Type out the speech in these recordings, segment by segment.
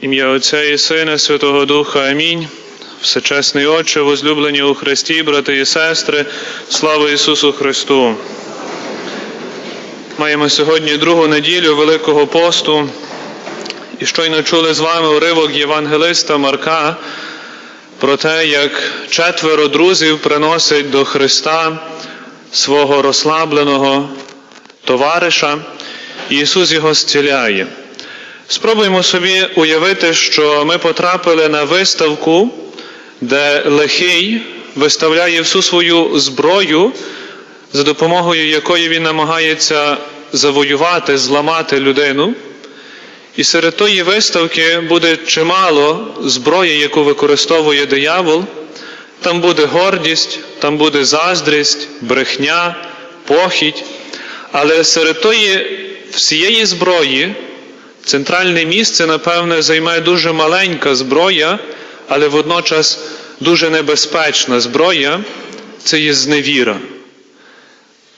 Ім'я Отця і Сина, Святого Духа. Амінь. Всечесний Отче, возлюблені у Христі, брати і сестри, слава Ісусу Христу. Маємо сьогодні другу неділю Великого посту. І щойно чули з вами уривок Євангелиста Марка про те, як четверо друзів приносять до Христа свого розслабленого товариша, і Ісус його зціляє. Спробуємо собі уявити, що ми потрапили на виставку, де лихий виставляє всю свою зброю, за допомогою якої він намагається завоювати, зламати людину. І серед тої виставки буде чимало зброї, яку використовує диявол. Там буде гордість, там буде заздрість, брехня, похідь. Але серед тої всієї зброї центральне місце, напевне, займає дуже маленька зброя, але водночас дуже небезпечна зброя це є зневіра.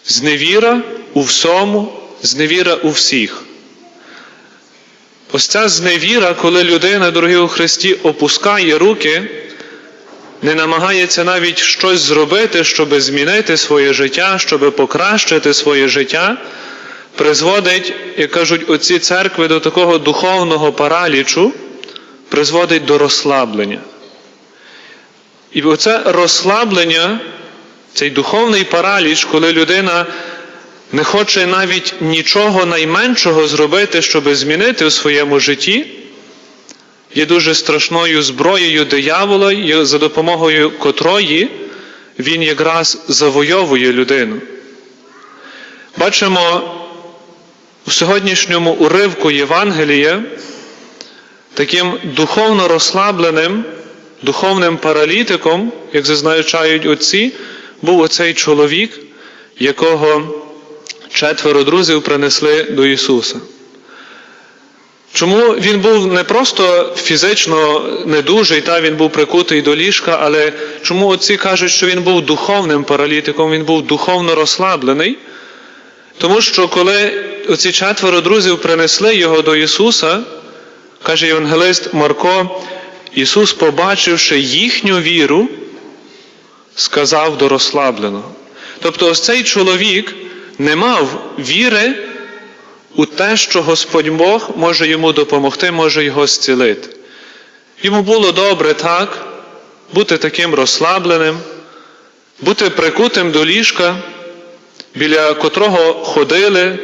Зневіра у всьому, зневіра у всіх. Ось ця зневіра, коли людина, дорогі у Христі, опускає руки, не намагається навіть щось зробити, щоб змінити своє життя, щоб покращити своє життя, призводить, як кажуть оці церкви, до такого духовного паралічу, призводить до розслаблення. І оце розслаблення, цей духовний параліч, коли людина не хоче навіть нічого найменшого зробити, щоб змінити у своєму житті, є дуже страшною зброєю диявола, за допомогою котрої він якраз завойовує людину. Бачимо у сьогоднішньому уривку Євангелія таким духовно розслабленим, духовним паралітиком, як зазначають отці, був оцей чоловік, якого четверо друзів принесли до Ісуса. Чому він був не просто фізично недужий, та він був прикутий до ліжка, але чому отці кажуть, що він був духовним паралітиком, він був духовно розслаблений? Тому що коли оці четверо друзів принесли його до Ісуса, каже Євангелист Марко, Ісус, побачивши їхню віру, сказав до розслабленого. Тобто, ось цей чоловік не мав віри у те, що Господь Бог може йому допомогти, може його зцілити. Йому було добре так, бути таким розслабленим, бути прикутим до ліжка, біля котрого ходили.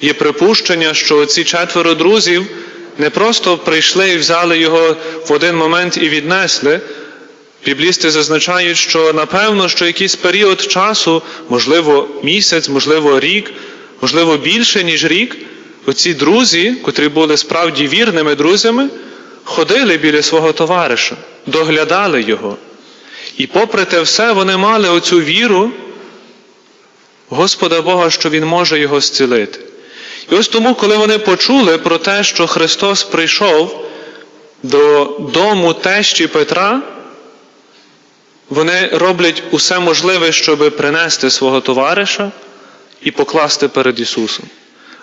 Є припущення, що ці четверо друзів не просто прийшли і взяли його в один момент і віднесли. Біблісти зазначають, що напевно, що якийсь період часу, можливо, місяць, можливо, рік, можливо, більше, ніж рік, оці друзі, котрі були справді вірними друзями, ходили біля свого товариша, доглядали його. І попри те все, вони мали оцю віру Господа Бога, що Він може його зцілити. І ось тому, коли вони почули про те, що Христос прийшов до дому тещі Петра, вони роблять усе можливе, щоб принести свого товариша і покласти перед Ісусом.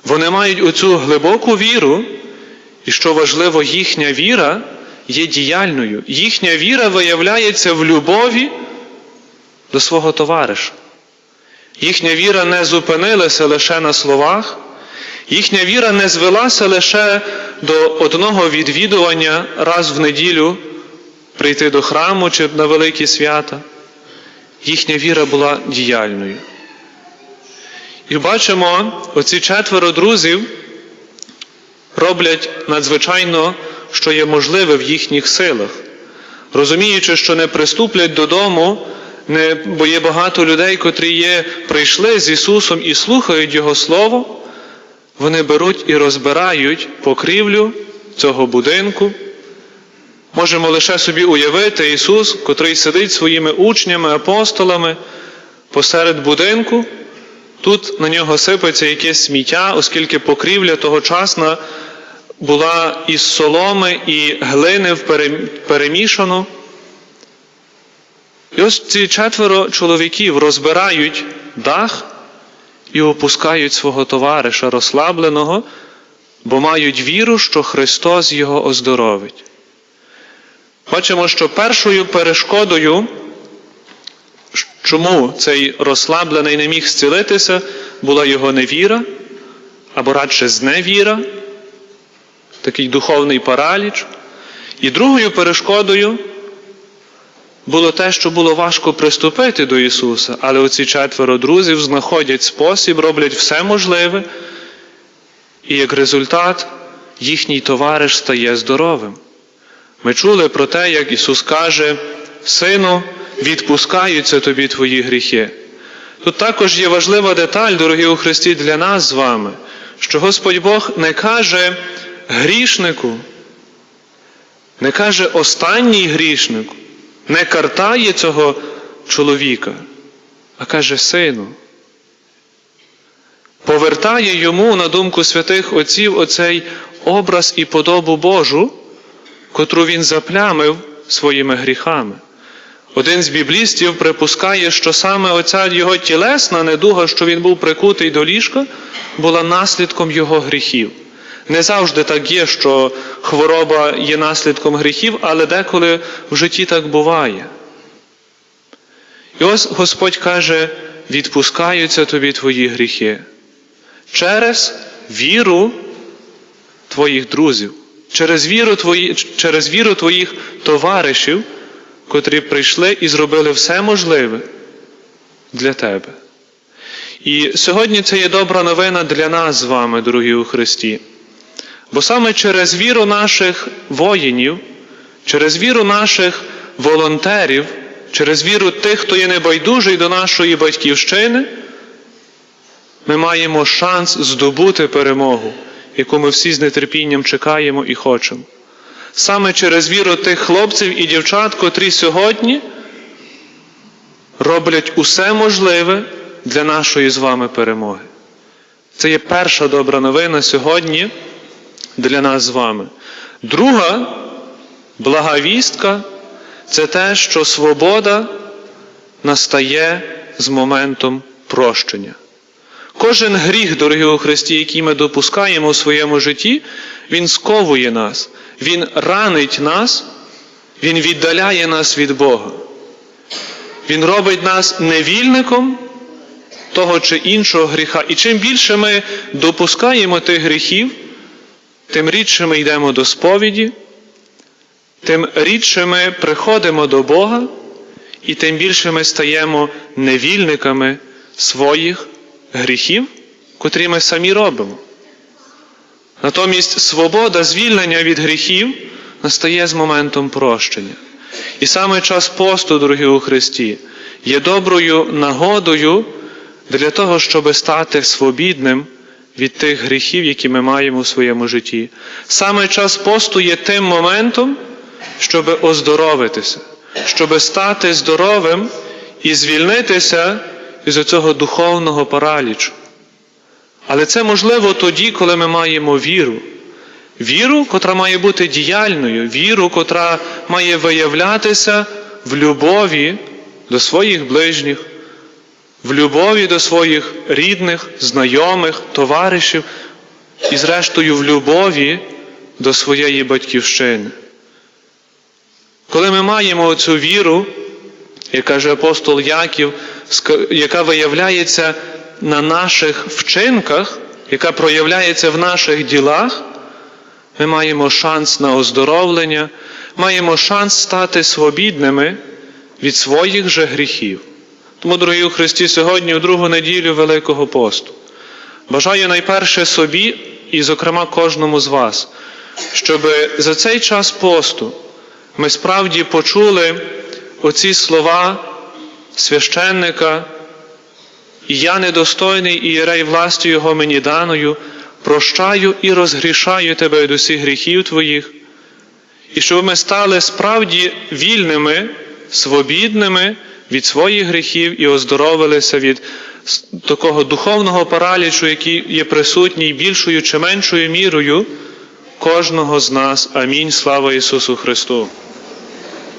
Вони мають оцю глибоку віру, і що важливо, їхня віра є діяльною. Їхня віра виявляється в любові до свого товариша. Їхня віра не зупинилася лише на словах, їхня віра не звелася лише до одного відвідування раз в неділю прийти до храму чи на великі свята. Їхня віра була діяльною. І бачимо, оці четверо друзів роблять надзвичайно, що є можливе в їхніх силах, розуміючи, що не приступлять додому, бо є багато людей, котрі є, прийшли з Ісусом і слухають Його Слово, вони беруть і розбирають покрівлю цього будинку. Можемо лише собі уявити Ісус, котрий сидить своїми учнями, апостолами посеред будинку. Тут на нього сипеться якесь сміття, оскільки покрівля тогочасна була із соломи і глини перемішано. І ось ці четверо чоловіків розбирають дах і опускають свого товариша розслабленого бо мають віру, що Христос його оздоровить. Бачимо, що першою перешкодою, чому цей розслаблений не міг зцілитися, була його невіра, або радше зневіра, такий духовний параліч. І другою перешкодою було те, що було важко приступити до Ісуса, але оці четверо друзів знаходять спосіб, роблять все можливе, і як результат їхній товариш стає здоровим. Ми чули про те, як Ісус каже, Сину, відпускаються тобі твої гріхи. Тут також є важлива деталь, дорогі у Христі, для нас з вами, що Господь Бог не каже грішнику, не каже останній грішнику, не картає цього чоловіка, а каже сину. Повертає йому на думку святих Отців оцей образ і подобу Божу, котру він заплямив своїми гріхами. Один з біблістів припускає, що саме оця його тілесна недуга, що він був прикутий до ліжка, була наслідком його гріхів. Не завжди так є, що хвороба є наслідком гріхів, але деколи в житті так буває. І ось Господь каже: відпускаються тобі твої гріхи через віру твоїх друзів, через віру, твої, через віру твоїх товаришів, котрі прийшли і зробили все можливе для тебе. І сьогодні це є добра новина для нас з вами, дорогі у Христі. Бо саме через віру наших воїнів, через віру наших волонтерів, через віру тих, хто є небайдужий до нашої батьківщини, ми маємо шанс здобути перемогу, яку ми всі з нетерпінням чекаємо і хочемо. Саме через віру тих хлопців і дівчат, котрі сьогодні роблять усе можливе для нашої з вами перемоги. Це є перша добра новина сьогодні для нас з вами. Друга благовістка це те, що свобода настає з моментом прощення. Кожен гріх, дорогі у Христі, який ми допускаємо у своєму житті, він сковує нас, він ранить нас, він віддаляє нас від Бога. Він робить нас невільником того чи іншого гріха. І чим більше ми допускаємо тих гріхів, тим рідше ми йдемо до сповіді, тим рідше ми приходимо до Бога, і тим більше ми стаємо невільниками своїх гріхів, котрі ми самі робимо. Натомість свобода звільнення від гріхів настає з моментом прощення. І саме час посту, дорогі у Христі, є доброю нагодою для того, щоб стати свобідним від тих гріхів, які ми маємо у своєму житті. Саме час посту є тим моментом, щоб оздоровитися, щоб стати здоровим і звільнитися із цього духовного паралічу. Але це можливо тоді, коли ми маємо віру. Віру, котра має бути діяльною, віру, котра має виявлятися в любові до своїх ближніх, в любові до своїх рідних, знайомих, товаришів і, зрештою, в любові до своєї батьківщини. Коли ми маємо цю віру, як каже апостол Яків, яка виявляється на наших вчинках, яка проявляється в наших ділах, ми маємо шанс на оздоровлення, маємо шанс стати свобідними від своїх же гріхів. Тому, дорогі у Христі, сьогодні, у другу неділю Великого посту, бажаю найперше собі і, зокрема, кожному з вас, щоб за цей час посту ми справді почули оці слова священника, і я недостойний ієрей властю Його мені даною, прощаю і розгрішаю тебе від усіх гріхів твоїх, і щоб ми стали справді вільними, свобідними від своїх гріхів і оздоровилися від такого духовного паралічу, який є присутній більшою чи меншою мірою кожного з нас. Амінь. Слава Ісусу Христу!